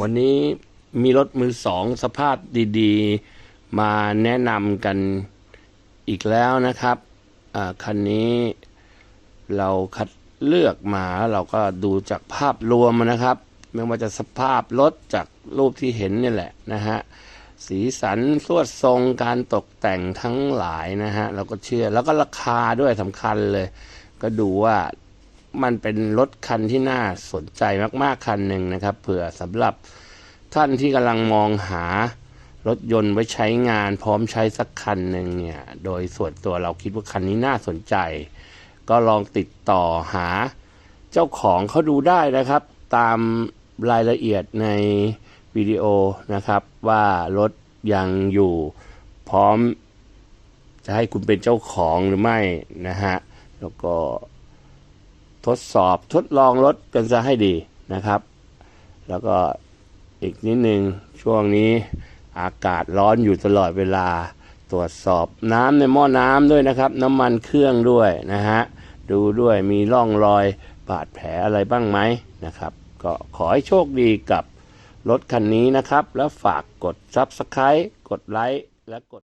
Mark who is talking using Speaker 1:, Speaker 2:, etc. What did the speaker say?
Speaker 1: วันนี้มีรถมือสองสภาพดีๆ มาแนะนำกันอีกแล้วนะครับคันนี้เราคัดเลือกมาเราก็ดูจากภาพรวมนะครับ ไม่ว่าจะสภาพรถจากรูปที่เห็นนี่แหละนะฮะสีสันสวดทรงการตกแต่งทั้งหลายนะฮะเราก็เชื่อแล้วก็ราคาด้วยสำคัญเลย ก็ดูว่า มันเป็นรถคันที่น่าสนใจมากๆคันหนึ่งนะครับ เผื่อสำหรับท่านที่กำลังมองหารถยนต์ไว้ใช้งานพร้อมใช้สักคันหนึ่งเนี่ย โดยส่วนตัวเราคิดว่าคันนี้น่าสนใจ ก็ลองติดต่อหาเจ้าของเขาดูได้นะครับ ตามรายละเอียดในวิดีโอนะครับ ว่ารถยังอยู่พร้อมจะให้คุณเป็นเจ้าของหรือไม่นะฮะ แล้วก็ ทดสอบทดลองรถกันซะให้ดีนะครับ แล้วก็อีกนิดนึงช่วงนี้อากาศร้อนอยู่ตลอดเวลาตรวจสอบน้ำในหม้อน้ำด้วยนะครับ น้ำมันเครื่องด้วยนะฮะดูด้วยมีร่องรอยบาดแผลอะไรบ้างไหมนะครับ ก็ขอให้โชคดีกับรถคันนี้นะครับ แล้วฝากกด Subscribe กดไลค์และกด